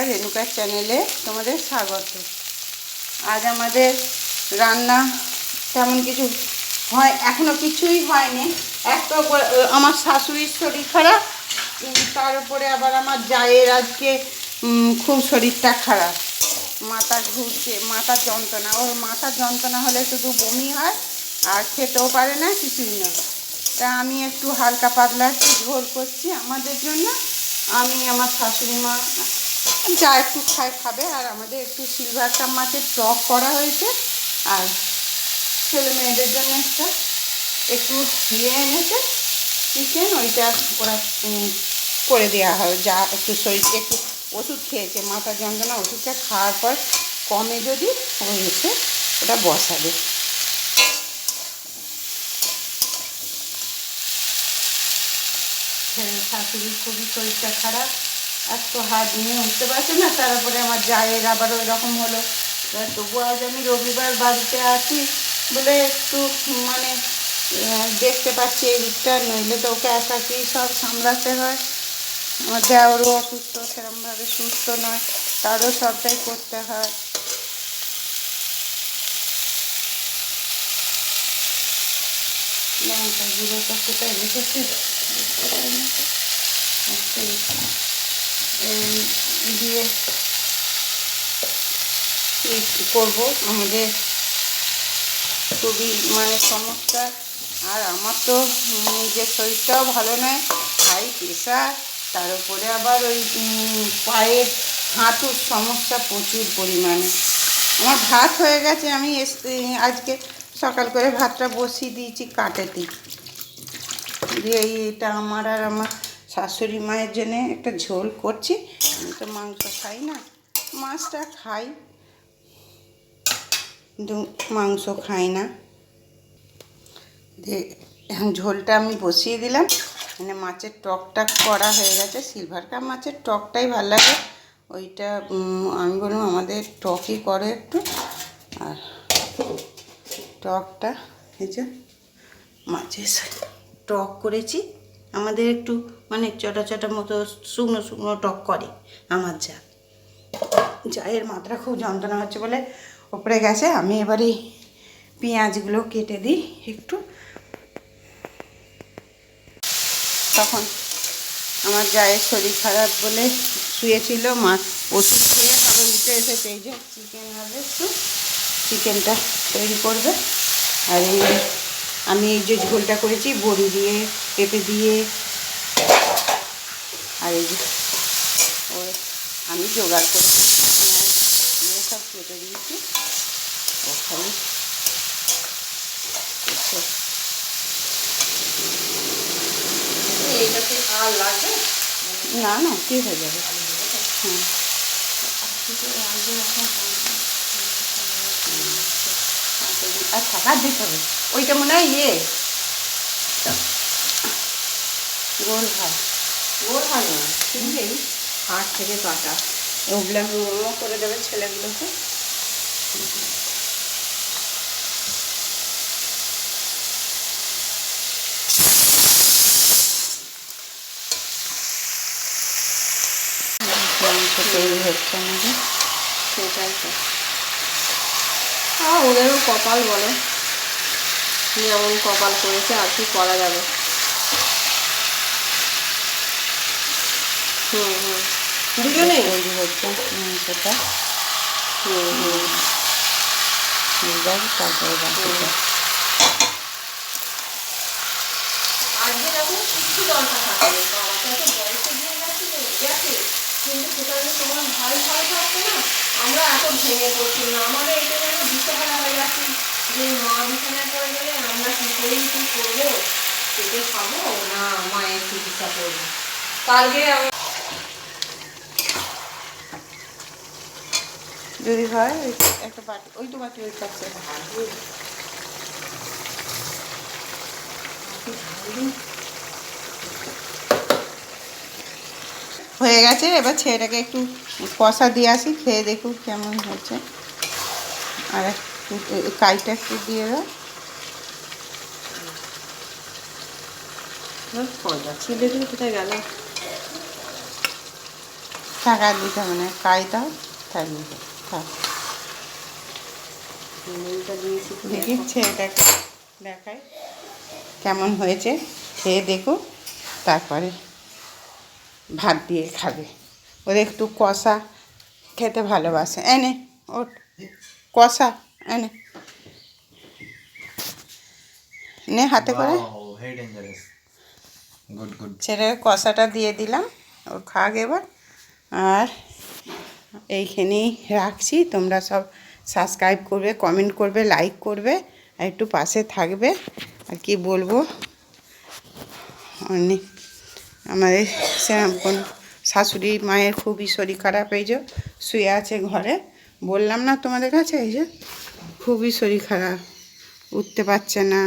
রেণুকার চ্যানেলে তোমাদের স্বাগত। আজ আমাদের রান্না তেমন কিছু হয়, এখনও কিছুই হয়নি। একটা করে- আমার শাশুড়ির শরীর খারাপ তার উপরে আবার আমার জায়ের আজকে খুব শরীরটা খারাপ। মাথা ঘুরছে মাথার যন্ত্রণা, ওর মাথার যন্ত্রণা হলে শুধু বমি হয়, আর খেতেও পারে না, কিছুই না। তা আমি একটু হালকা পাতলা একটু ঝোল করছি আমাদের জন্য। আমি, আমার শাশুড়ি মা যা একটু খায় খাবে। আর আমাদের একটু সিলভার কাপ মাছের টক করা হয়েছে। আর ছেলে মেয়েদের জন্য একটা একটু ইয়ে এনেছে। চিকেন ওইটা ওরা করে দেওয়া হয়। যা একটু শরীর একটু ওষুধ খেয়েছে। মাথা যন্ত্রণা, ওষুধটা খাওয়ার পর কমে যদি এসে ওটা বসাবে। শাশুড়ির খুবই শরীরটা খারাপ। এত হাত নিয়ে উঠতে পারছে না, তারপরে আমার জায়ের আবার ওই রকম হলো। এবার তবু আজ আমি রবিবার বাড়িতে আছি বলে একটু মানে দেখতে পাচ্ছি এই দিকটা নইলে তো ওকে একাকেই সব সামলাতে হয়। আমার দেওয়ারও অসুস্থ সেরকমভাবে সুস্থ নয়, তারও সবটাই করতে হয়। লঙ্কা গুঁড়োটা কোথায় রেখেছি? দিয়ে করব। আমাদের খুবই মানে সমস্যা আর আমার তো নিজের শরীরটাও ভালো নয়, হাই প্রেশার, তার উপরে আবার ওই পায়ের হাঁটুর সমস্যা প্রচুর পরিমাণে। আমার ভাত হয়ে গেছে, আমি আজকে সকাল করে ভাতটা বসিয়ে দিয়েছি কাটেতে। দিয়ে এটা আমার আর আমার শাশুড়ি মায়ের জন্যে একটা ঝোল করছি। আমি তো মাংস খাই না, মাছটা খাই। কিন্তু মাংস খাই না। ঝোলটা আমি বসিয়ে দিলাম। মানে মাছের টকটা করা হয়ে গেছে। সিলভার কাপ মাছের টকটাই ভালো লাগে। ওইটা আমি বললাম আমাদের টকই করে একটু। আর টকটা এই যে মাছের টক করেছি। আমাদের একটু মানে চটা চটা মতো শুকনো শুকনো টক করে আমার যা। চায়ের মাত্রা খুব যন্ত্রণা হচ্ছে বলে ওপরে গেছে। আমি এবারে পেঁয়াজগুলো কেটে দিই একটু। তখন আমার জায়ের শরীর খারাপ বলে শুয়েছিল। মা ওষুধ খেয়ে তবে উঠে এসে যে চিকেন হবে একটু। চিকেনটা তৈরি করবে। আর এই আমি এই যে ঝোলটা করেছি বড়ি দিয়ে পেঁপে দিয়ে আর এই যে আমি জোগাড় করেছি। সব কেটে দিয়েছি। ও খালি করছে। আর লাগবে? না না কি হয়ে যাবে? হ্যাঁ। আর থাকার দিতে হবে। ওইটা মনে হয় ইয়ে। গোল হয়। ওর হয় না। শুনলেই হাট থেকে কাটা। ওগুলো আমি মোমো করে দেবে ছেলেগুলোকে। তৈরি হচ্ছে আমাদের। সেটাই তো। আর ওদেরও কপাল বলো। যেমন কপাল করেছে আর কি করা যাবে। হুম হুম। তৈরি হচ্ছে মাংসটা হুম তারপরে বাকিটা আজকে যখন কিচ্ছু দরকার থাকে বাবাকে এত বয়সে দিয়ে গেছে গেছে কিন্তু সেটা যদি তোমার ভাই ভালো থাকতো না? আমরা এত ভেঙে পড়ছি না। আমাদের এটা যেন দিশেহারা হয়ে যাচ্ছি। যে মা বিছানায় পড়ে গেলে আমরা কি করি কি করব? পেটে খাব না মায়ের চিকিৎসা করব? কালকে যদি হয় একটা বাটি ওই তো বাটি ওই কাছে হয়ে গেছে এবার ছেলেটাকে একটু কষা দিয়ে আসি খেয়ে দেখুক কেমন হয়েছে আর একটু কাইটা একটু দিয়ে দাও। টাকা দিতে হবে না কাই দাও থাকবে থাক। দেখি ছেলেটাকে দেখাই কেমন হয়েছে খেয়ে দেখো তারপরে ভাত দিয়ে খাবে। ওদের একটু কষা খেতে ভালোবাসে। এনে ওর কষা এনে। নে হাতে করে. ছেলের কষাটা দিয়ে দিলাম। ও খাক এবার আর এইখানেই রাখছি। তোমরা সব সাবস্ক্রাইব করবে কমেন্ট করবে লাইক করবে আর একটু পাশে থাকবে। আর কি বলব? অনেক। আমাদের সেরকম শাশুড়ি, মায়ের খুবই শরীর খারাপ, এই যে শুয়ে আছে ঘরে। বললাম না তোমাদের কাছে, এই যে খুবই শরীর খারাপ, উঠতে পারছে না।